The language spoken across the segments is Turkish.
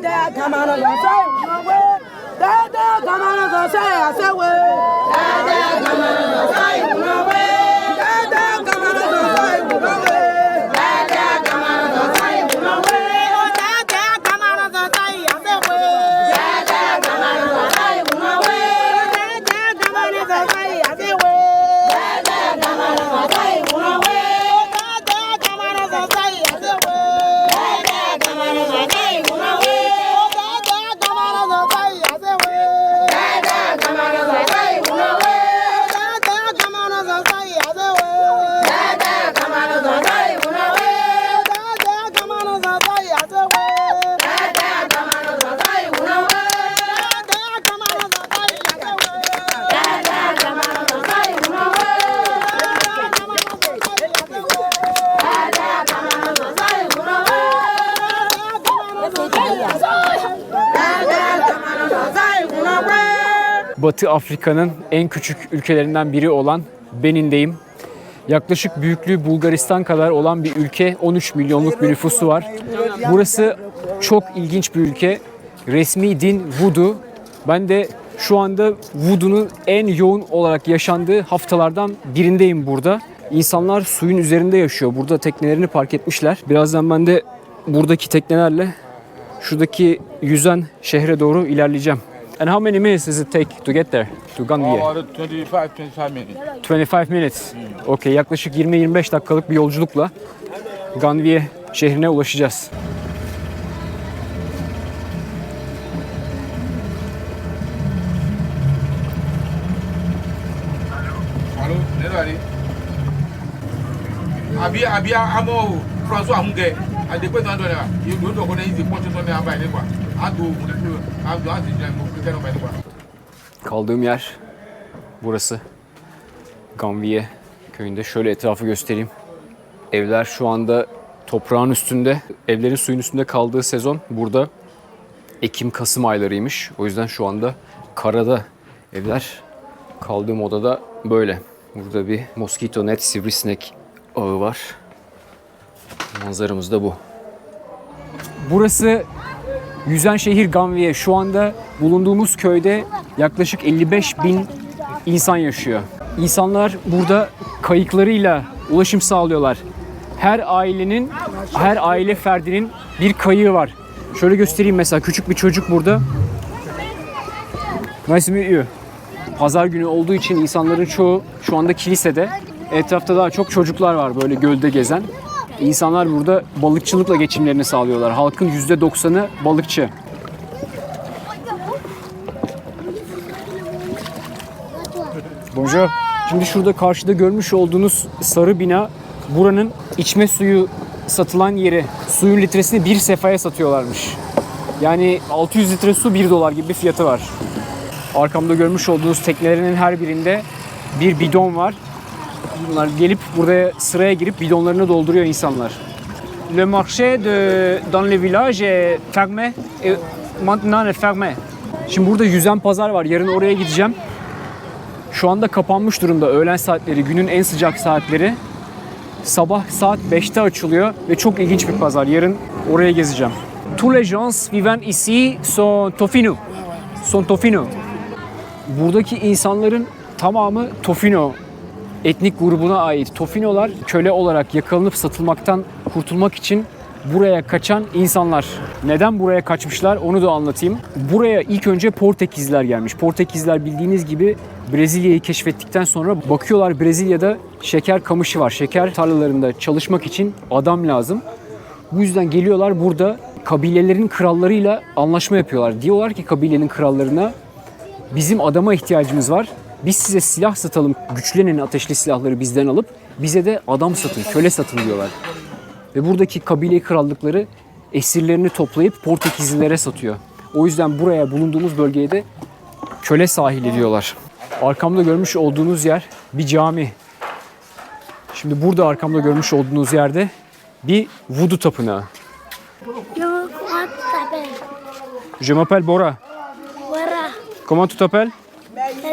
Dada on come on come on come I say on, come on, come on Batı Afrika'nın en küçük ülkelerinden biri olan Benin'deyim. Yaklaşık büyüklüğü Bulgaristan kadar olan bir ülke, 13 milyonluk bir nüfusu var. Burası çok ilginç bir ülke. Resmi din Voodoo. Ben de şu anda Voodoo'nun en yoğun olarak yaşandığı haftalardan birindeyim burada. İnsanlar suyun üzerinde yaşıyor. Burada teknelerini park etmişler. Birazdan ben de buradaki teknelerle şuradaki yüzen şehre doğru ilerleyeceğim. And how many minutes does it take to get there? To Gandhi'ye? About 25, 25 minutes. 25 minutes. Okey yaklaşık 20-25 dakikalık bir yolculukla Gandhiye şehrine ulaşacağız. Allô, désolé. Abi, abi, amo, François Amunge. A depois do André, e o outro quando ele pode só me abai, né, quoi. A do, a do, a do, mo que quero mais, quoi. Kaldığım yer burası. Gamviye köyünde. Şöyle etrafı göstereyim. Evler şu anda toprağın üstünde. Evlerin suyun üstünde kaldığı sezon burada Ekim-Kasım aylarıymış. O yüzden şu anda karada evler. Kaldığım odada böyle. Burada bir mosquito net sivrisinek ağı var. Manzaramız da bu. Burası Yüzen şehir Gamviye. Şu anda bulunduğumuz köyde yaklaşık 55 bin insan yaşıyor. İnsanlar burada kayıklarıyla ulaşım sağlıyorlar. Her ailenin, her aile ferdinin bir kayığı var. Şöyle göstereyim mesela küçük bir çocuk burada. Nice meet you. Pazar günü olduğu için insanların çoğu şu anda kilisede. Etrafta daha çok çocuklar var böyle gölde gezen. İnsanlar burada balıkçılıkla geçimlerini sağlıyorlar. Halkın %90'ı balıkçı. Bonjour. Şimdi şurada karşıda görmüş olduğunuz sarı bina buranın içme suyu satılan yeri. Suyun litresini bir sefaya satıyorlarmış. Yani 600 litre su 1 dolar gibi bir fiyatı var. Arkamda görmüş olduğunuz teknelerinin her birinde bir bidon var. Bunlar gelip buraya sıraya girip bidonlarını dolduruyor insanlar. Le marché de dans le village est fermé et maintenant est fermé. Şimdi burada yüzen pazar var. Yarın oraya gideceğim. Şu anda kapanmış durumda. Öğlen saatleri, günün en sıcak saatleri. Sabah saat 5'te açılıyor ve çok ilginç bir pazar. Yarın oraya gezeceğim. Tous les gens vivant ici sont Tofino. Sont Tofino. Buradaki insanların tamamı Tofino etnik grubuna ait. Tofinolar köle olarak yakalanıp satılmaktan kurtulmak için buraya kaçan insanlar. Neden buraya kaçmışlar onu da anlatayım. Buraya ilk önce Portekizler gelmiş. Portekizler bildiğiniz gibi Brezilya'yı keşfettikten sonra bakıyorlar Brezilya'da şeker kamışı var. Şeker tarlalarında çalışmak için adam lazım. Bu yüzden geliyorlar burada kabilelerin krallarıyla anlaşma yapıyorlar. Diyorlar ki kabilenin krallarına bizim adama ihtiyacımız var. Biz size silah satalım, güçlenin ateşli silahları bizden alıp bize de adam satın, köle satın diyorlar. Ve buradaki kabile krallıkları esirlerini toplayıp Portekizlilere satıyor. O yüzden buraya bulunduğumuz bölgeye de köle sahili diyorlar. Arkamda görmüş olduğunuz yer bir cami. Şimdi burada arkamda görmüş olduğunuz yerde bir vudu tapınağı. Je m'appelle Bora. Voilà. Comment tu t'appelles?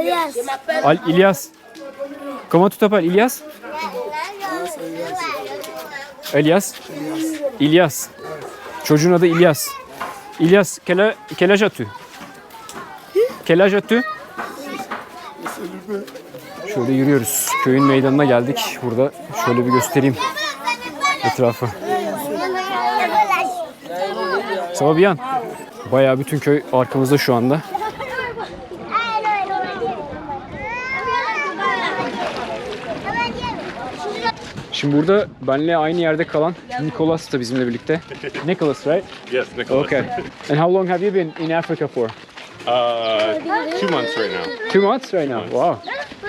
Elias. Al İlyas. Comment tu t'appelles? İlyas? İlyas. İlyas. Çocuğun adı İlyas. İlyas, quel, quel âge as-tu Quel âge as-tu Şöyle yürüyoruz. Köyün meydanına geldik. Burada şöyle bir göstereyim etrafı. Bien? Bayağı bütün köy arkamızda şu anda. Şimdi burada benle aynı yerde kalan Nicholas da bizimle birlikte. Nicholas, right? Yes, Nicholas. Okay. And how long have you been in Africa for? Uh, two months right now. Two months right now. Wow.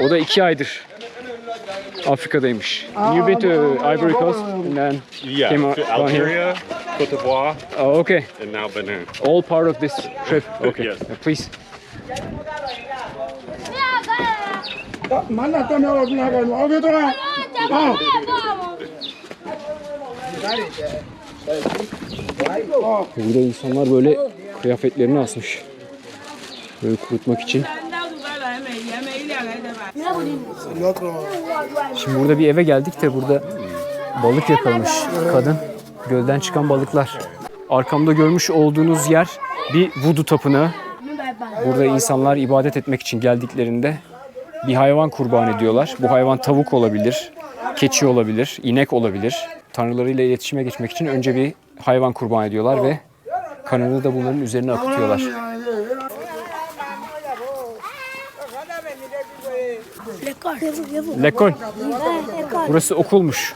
O da iki aydır Afrika'daymış. You've been to Ivory Coast and then Yeah, Came to out- here? Algeria, Cote d'Ivoire, oh, okay. and now Benin. All part of this trip. Okay. Yes. Uh, Please. Burada insanlar böyle kıyafetlerini asmış. Böyle kurutmak için. Şimdi burada bir eve geldik de burada balık yakalamış kadın. Gölden çıkan balıklar. Arkamda görmüş olduğunuz yer bir vudu tapınağı. Burada insanlar ibadet etmek için geldiklerinde bir hayvan kurban ediyorlar. Bu hayvan tavuk olabilir, keçi olabilir, inek olabilir. Tanrılarıyla iletişime geçmek için önce bir hayvan kurban ediyorlar ve kanını da bunların üzerine akıtıyorlar. Lekol. Burası okulmuş.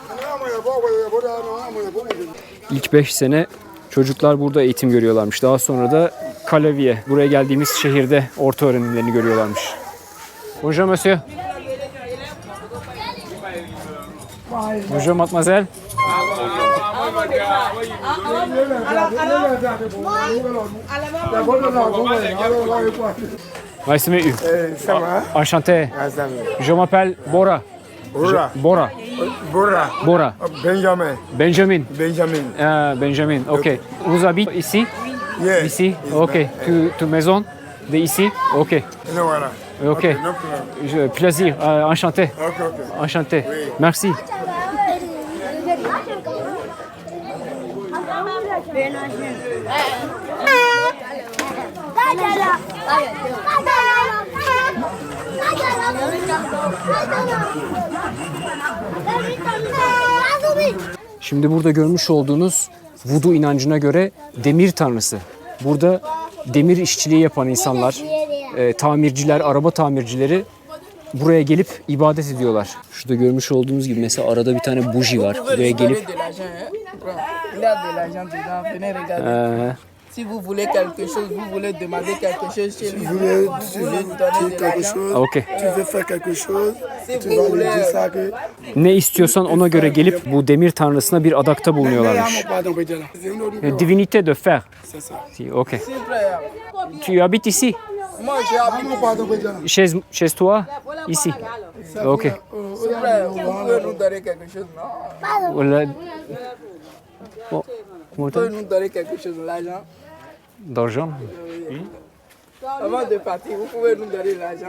İlk 5 sene çocuklar burada eğitim görüyorlarmış. Daha sonra da Kalaviye, buraya geldiğimiz şehirde orta öğrenimlerini görüyorlarmış. Bonjour monsieur. Bonjour mademoiselle. Ça va? Enchanté. Je m'appelle Bora. Bora. Bora. Bora. Bora. Benjamin. Benjamin. Benjamin. Ah, Benjamin, ok. Vous habitez ici? Ici? Ok. Tu, tu maison de ici Ok. Ok. Problem. Je- plaisir. Euh, enchanté. Enchanté. Merci. Şimdi burada görmüş olduğunuz vudu inancına göre demir tanrısı. Burada demir işçiliği yapan insanlar, e, tamirciler, araba tamircileri buraya gelip ibadet ediyorlar. Şurada görmüş olduğunuz gibi mesela arada bir tane buji var. Buraya gelip de Si vous voulez quelque chose, vous voulez demander quelque chose chez lui. Voulais, Vous tu, voulez donner de quelque chose, okey. tu veux faire quelque chose, Si tu vous vas lui voulez, dire ça que... Ne istiyorsan ona göre gelip bu demir tanrısına bir adakta bulunuyorlarmış. E, Divinité de fer. C'est ça. Si, Ok. Tu habites ici. Chez, chez toi Ici. Ok. Vous plaît, vous pouvez nous donner quelque chose, non. Vous pouvez nous donner quelque chose, l'argent. D'argent Avant de partir, vous pouvez nous donner l'argent.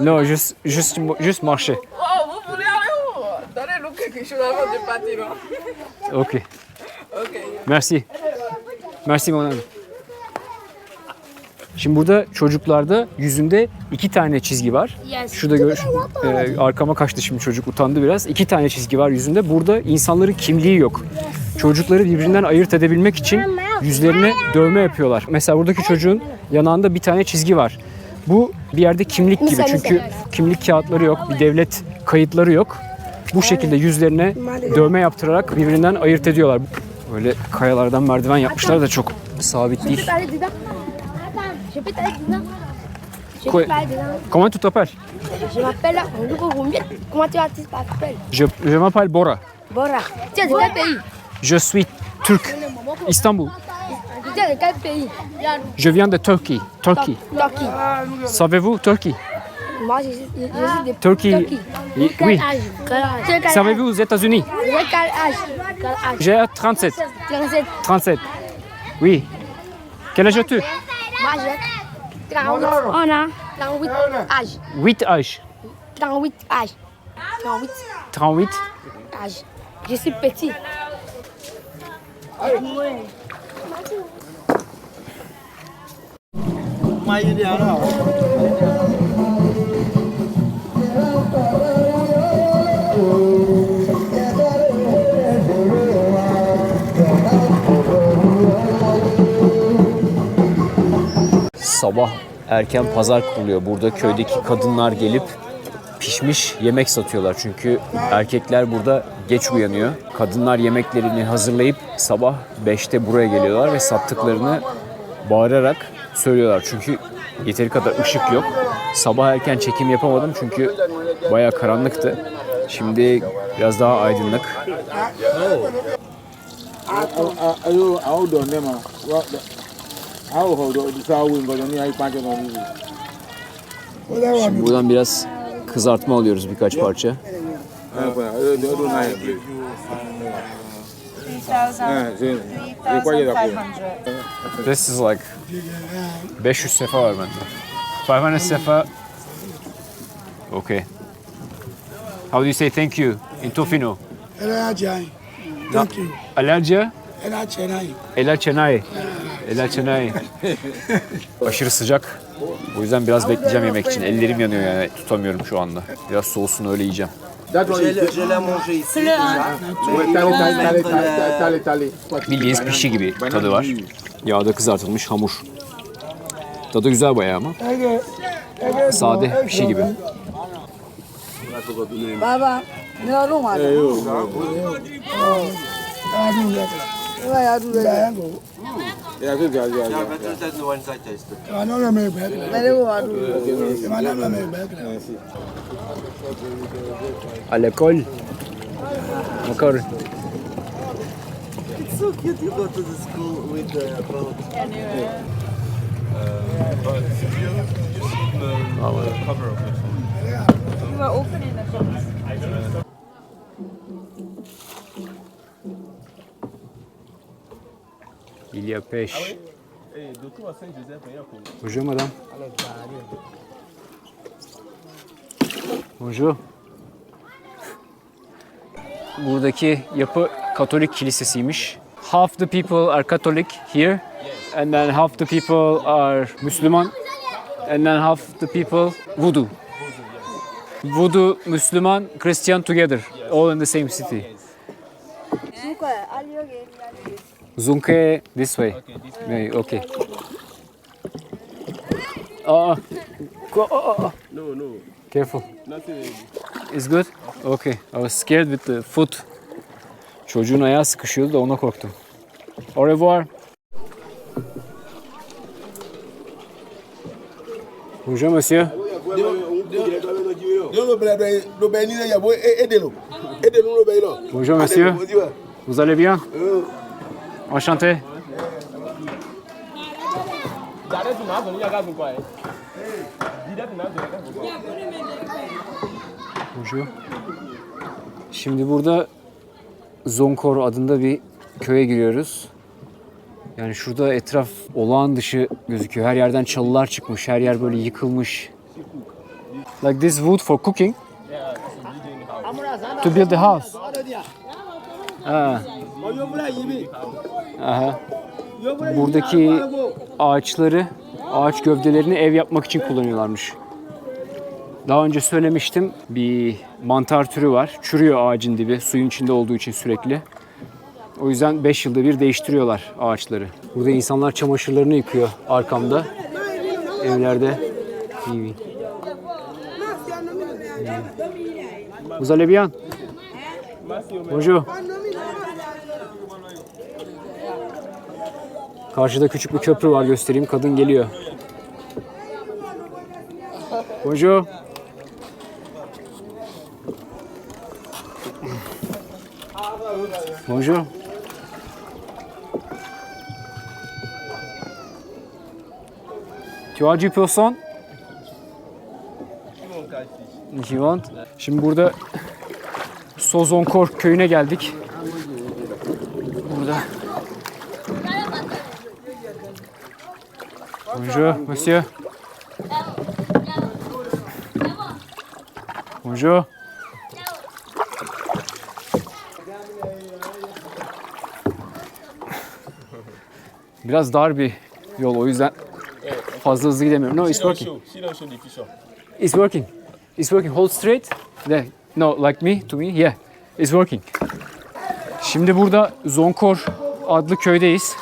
Non, juste, juste, juste marcher. Oh, vous voulez aller où Donnez-nous quelque chose avant de partir, non Ok. Ok. Merci. Merci mon ami. Şimdi burada çocuklarda yüzünde iki tane çizgi var. Şurada gör, e, arkama kaçtı şimdi çocuk utandı biraz. İki tane çizgi var yüzünde. Burada insanların kimliği yok. Çocukları birbirinden ayırt edebilmek için yüzlerine dövme yapıyorlar. Mesela buradaki çocuğun yanağında bir tane çizgi var. Bu bir yerde kimlik gibi çünkü kimlik kağıtları yok, bir devlet kayıtları yok. Bu şekilde yüzlerine dövme yaptırarak birbirinden ayırt ediyorlar. Böyle kayalardan merdiven yapmışlar da çok sabit değil. Comment tu t'appelles Je m'appelle. Comment tu t'appelles Je, je m'appelle Bora. Bora. Es de quel pays Je suis turc. Istanbul. De quel pays? Je viens de Turquie. Turquie. Turquie. Savez-vous Turquie? Moi, je suis, je suis de Turquie. Turquie. Oui. Âge? Âge? Âge? Savez-vous aux États-Unis? Tu as quel âge? Âge? J'ai 37. 37. 37. Oui. Quel âge as-tu? Moi, j'ai 38. On a 38 âge. 8 âges. 38 âge. 38 38. âge. Je suis petit. Sabah erken pazar kuruluyor. Burada köydeki kadınlar gelip pişmiş yemek satıyorlar. Çünkü erkekler burada geç uyanıyor. Kadınlar yemeklerini hazırlayıp sabah 5'te buraya geliyorlar ve sattıklarını bağırarak söylüyorlar. Çünkü yeteri kadar ışık yok. Sabah erken çekim yapamadım çünkü bayağı karanlıktı. Şimdi biraz daha aydınlık. Şimdi buradan biraz kızartma alıyoruz birkaç parça. This is like 500 sefa var bende. 500 sefa. Okay. How do you say thank you in Tofino? Ela Jai. Thank you. Alercia? Ela Chennai. Ela Çenay. Ela. Aşırı sıcak. O yüzden biraz bekleyeceğim yemek için. Ellerim yanıyor yani tutamıyorum şu anda. Biraz soğusun öyle yiyeceğim. Je l'ai mangé ici. Bildiğiniz pişi gibi tadı var. Yağda kızartılmış hamur. Tadı güzel bayağı ama. Sade pişi gibi. Baba, ne var o var? Ne var ya dur ya? Yeah, good guys, yeah, Yeah, yeah. but this is the one I tasted. Ne var dur? Alekol. Makar. It's so cute you go to the school with the boat. Il y a pêche. Bonjour madame. Bonjour. Buradaki yapı Katolik kilisesiymiş. Half the people are Catholic here and then half the people are Müslüman and then half the people Voodoo. Voodoo, Müslüman, Christian together, all in the same city. Zunke this way. Okay. okay. Aa. Go. aa, aa. No, no. Careful. It's good? Okay. I was scared with the foot. Çocuğun ayağı sıkışıyordu da ona korktum. Au revoir. Bonjour monsieur. Bonjour monsieur. Vous allez bien? Enchanté. Bonjour. Şimdi burada Zonkor adında bir köye giriyoruz. Yani şurada etraf olağan dışı gözüküyor. Her yerden çalılar çıkmış. Her yer böyle yıkılmış. Like this wood for cooking? To build the house. Ha. Aha. Buradaki ağaçları, ağaç gövdelerini ev yapmak için kullanıyorlarmış. Daha önce söylemiştim bir mantar türü var. Çürüyor ağacın dibi suyun içinde olduğu için sürekli. O yüzden 5 yılda bir değiştiriyorlar ağaçları. Burada insanlar çamaşırlarını yıkıyor arkamda. Evlerde. İyi. Vous? Bonjour. Karşıda küçük bir köprü var göstereyim. Kadın geliyor. Bonjour. Bonjour. Tu as du poisson? Şimdi burada Sozonkor köyüne geldik. Bonjour, monsieur. Bonjour. Biraz dar bir yol o yüzden fazla hızlı gidemiyorum. No, it's working. It's working. It's working. Hold straight. There. No, like me, to me. Yeah. It's working. Şimdi burada Zonkor adlı köydeyiz.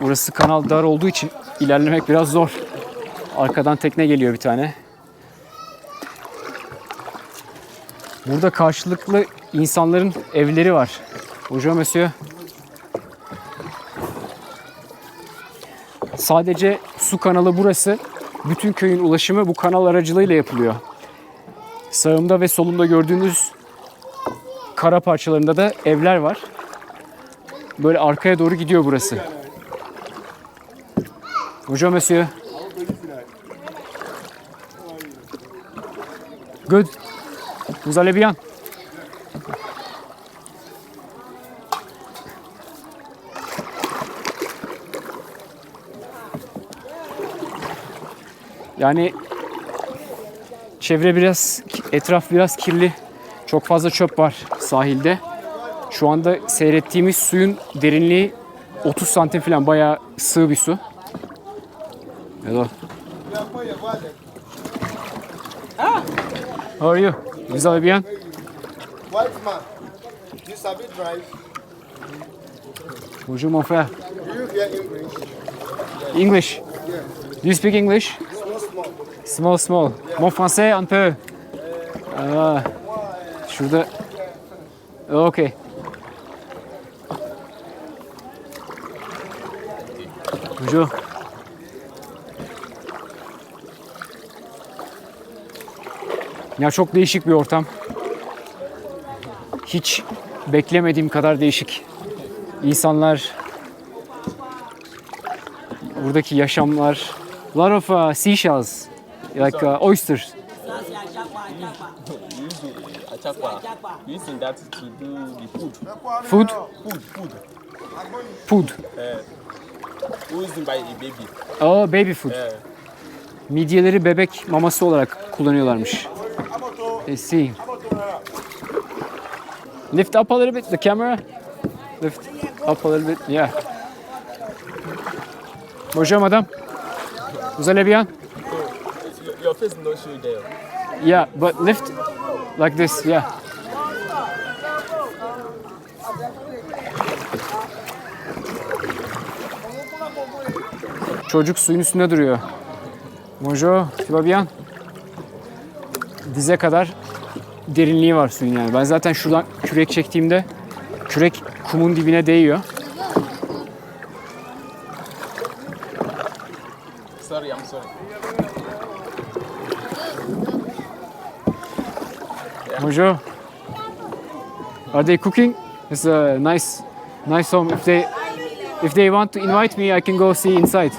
Burası kanal dar olduğu için ilerlemek biraz zor. Arkadan tekne geliyor bir tane. Burada karşılıklı insanların evleri var. Bonjour monsieur. Sadece su kanalı burası. Bütün köyün ulaşımı bu kanal aracılığıyla yapılıyor. Sağımda ve solumda gördüğünüz kara parçalarında da evler var. Böyle arkaya doğru gidiyor burası. Bonjour monsieur. Good. Vous allez bien? Yani çevre biraz, etraf biraz kirli. Çok fazla çöp var sahilde. Şu anda seyrettiğimiz suyun derinliği 30 santim falan bayağı sığ bir su. Hello. How are you? Vous allez bien? White man, you sabi drive? Bonjour mon frère. Do you hear English? English? Do you speak English? Small small. Mon français un peu. Aa, şurada. Okay. Bonjour. Ya çok değişik bir ortam. Hiç beklemediğim kadar değişik. İnsanlar, buradaki yaşamlar. A lot of uh, seashells, like uh, oysters. Achakwa. Using that to do the food. Food, Food, food. food. Used by the baby. Oh, baby food. Eh. Midyeleri bebek maması olarak kullanıyorlarmış. I see. Lift up a little bit the camera. Lift up a little bit. Yeah. Bonjour madame. Vous allez bien? Your- face no show there. Yeah, but lift like this. Yeah. Çocuk suyun üstünde duruyor. Bonjour, tu vas bien? Dize kadar derinliği var suyun yani. Ben zaten şuradan kürek çektiğimde kürek kumun dibine değiyor. Sorry, I'm sorry. Bonjour. Are they cooking? It's a nice, nice home. If they, if they want to invite me, I can go see inside.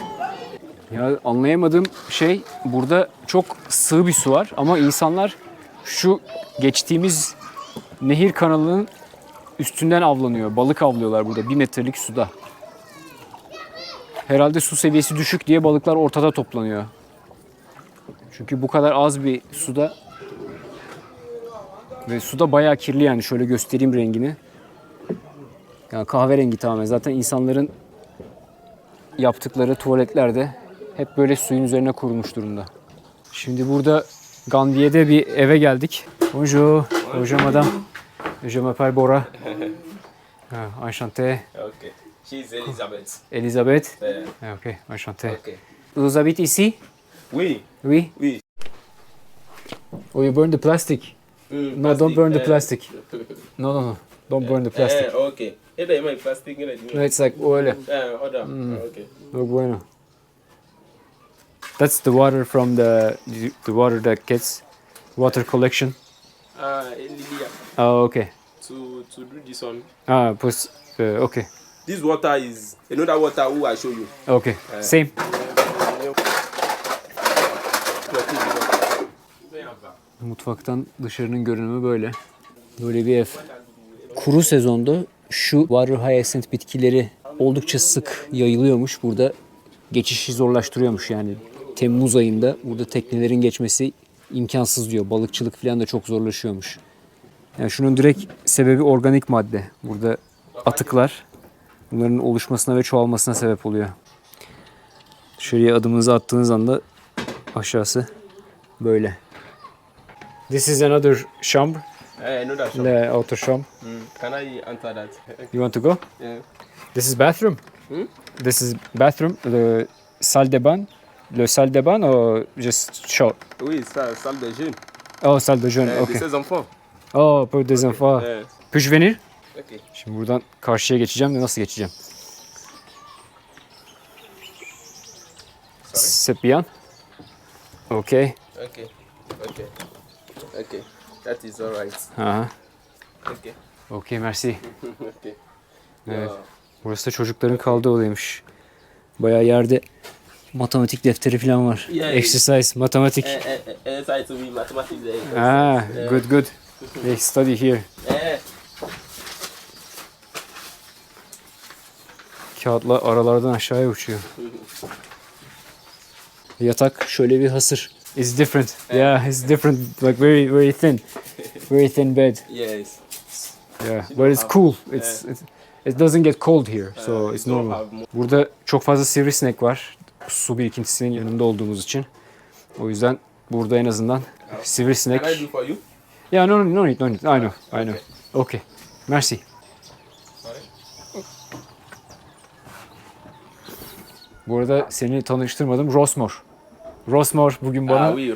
Ya anlayamadığım şey burada çok sığ bir su var ama insanlar şu geçtiğimiz nehir kanalının üstünden avlanıyor. Balık avlıyorlar burada bir metrelik suda. Herhalde su seviyesi düşük diye balıklar ortada toplanıyor. Çünkü bu kadar az bir suda ve su da bayağı kirli yani. Şöyle göstereyim rengini. Yani kahverengi tamamen. Zaten insanların yaptıkları tuvaletlerde hep böyle suyun üzerine kurulmuş durumda. Şimdi burada Gandhi'de bir eve geldik. Bonjour. Bonjour madame. Je m'appelle Bora. Ah, enchanté. Okay. She's Elizabeth. Elisabeth. Eh, Ah, ok, enchanté. okay. Vous habitez ici? Oui. Oui. Oui. Oh, you burn the plastic. Mm, No, don't burn the eh, plastic. No, no, no. Don't burn the plastic. Eh, okay. Eh, ben, my plastic. eh, No, it's like oil. Eh, order. Okay. No bueno. That's the water from the the water that gets water collection. Uh, Lydia, Oh, okay. to to do this one. Ah, pues, uh, okay, This water is another water who I show you. okay. Same. Mutfaktan dışarının görünümü böyle. Böyle bir ev. Kuru sezonda şu water hyacinth bitkileri oldukça sık yayılıyormuş. Burada geçişi zorlaştırıyormuş yani. Temmuz ayında burada teknelerin geçmesi imkansız diyor. Balıkçılık falan da çok zorlaşıyormuş. Yani şunun direkt sebebi organik madde. Burada atıklar bunların oluşmasına ve çoğalmasına sebep oluyor. Dışarıya adımınızı attığınız anda aşağısı böyle. This is another chambre, Eh, no, that's the outer chambre. Can I enter that? You want to go? Yeah. This is bathroom. This is bathroom, the salle de bain. Le salle de bain or just shower? Oui, ça, salle de jeûne. Oh, salle de jeûne. Eh, Okay. De ses enfants. Oh, pour des enfants. Eh, Puis-je venir? ok. Şimdi buradan karşıya geçeceğim de nasıl geçeceğim? C'est bien. Okay. Ok. Ok. Ok. That is alright. Aha. Ok. Okay, merci. ok. Evet. Burası da çocukların kaldığı odaymış. Bayağı yerde matematik defteri falan var. Yeah. Exercise, matematik. Eh, eh, ça, it's oui, mathématiques. eh. Ah, good good. They study here. Eh, Kağıtla aralardan aşağıya uçuyor. Yatak şöyle bir hasır. It's different. Yeah, it's different. Like very very thin. Very thin bed. yes. Yeah, but it's cool. It's, it's it doesn't get cold here, so it's normal. Burada çok fazla sivrisinek var. Su birikintisinin yanında olduğumuz için. O yüzden burada en azından sivrisinek. Can I do for you? Yeah, no, no, need, no need. I know, I know. Okay. Merci. Bu arada seni tanıştırmadım. Rosmor. Rosmor bugün bana Ah oui,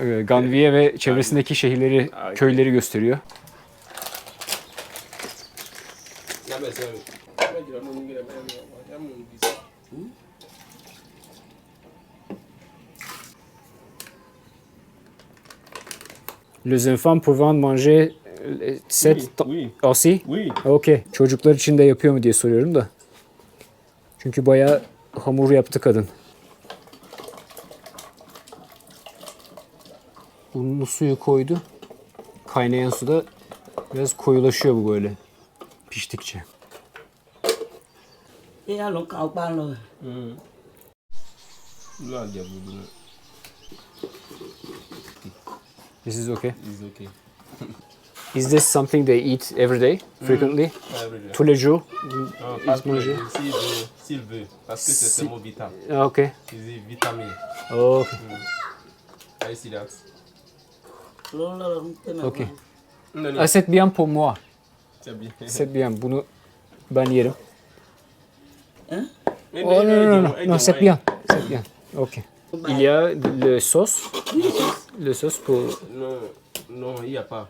e, Ganviye ve çevresindeki şehirleri, Ah, köyleri gösteriyor. Yeah, mais c'est- Ouais, je vais nous dire, mais, mais, mais, mais, mais, mais, Les enfants pouvant manger euh, cette Oui, aussi? oui. Okey. Çocuklar için de yapıyor mu diye soruyorum da. Çünkü bayağı hamur yaptı kadın. Unlu suyu koydu. Kaynayan suda biraz koyulaşıyor bu böyle piştikçe. Ê, nó cào ba rồi. Là, il y a beaucoup de- This is okay. It's okay. Is this something they eat every day, frequently? Every day. Tous les jours? Non, Ils pas mangent. S'il veut, s'il veut. Parce que c'est Si- seulement vitam. Ah, okay. Il dit vitamine. Okay. I see that. Nó nó nó cái này. Okay. Non, non, Ah, c'est bien pour moi. c'est bien. C'est bien. Bunu ben yerim. Mais Oh non, mais non, non, non, non, c'est bien. C'est bien. Ok. Il y a le sauce. Le sauce pour... Non, non, il n'y a pas.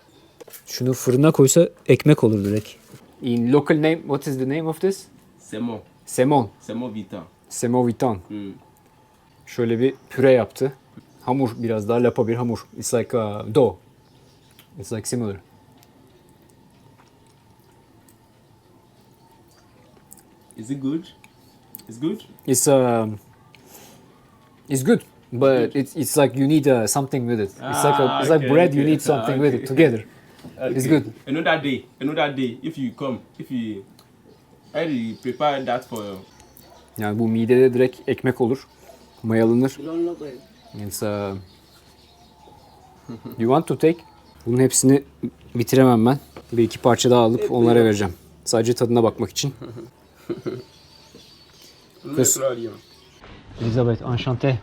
Şunu fırına koysa ekmek olur direkt. In local name, what is the name of this? Semon. C'est mon vitam. Semovitan. Hmm. Şöyle bir püre yaptı. Hamur biraz daha lapa bir hamur. It's like a dough. It's like similar. Is it good? It's good? It's um, it's good, but it's it's like you need uh, something with it. It's like a, Ah, it's like okay, bread. You okay. need something Ah, with okay. it together. It's Okay. good. Another day, another day, if you come, if you, I will prepare that for Yani bu midede direkt ekmek olur. Mayalanır. Về. It's, uh, you want to take? Bunun hepsini bitiremem ben. Bir iki parça daha alıp onlara vereceğim. Sadece tadına bakmak için. Kız. Elizabeth, enchanté.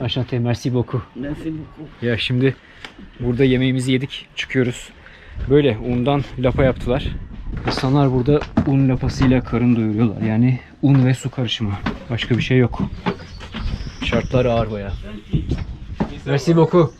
Enchanté, merci beaucoup. Merci beaucoup. Ya şimdi burada yemeğimizi yedik, çıkıyoruz. Böyle undan lapa yaptılar. İnsanlar burada un lapasıyla karın doyuruyorlar. Yani un ve su karışımı. Başka bir şey yok. Şartlar ağır bayağı. Merci beaucoup.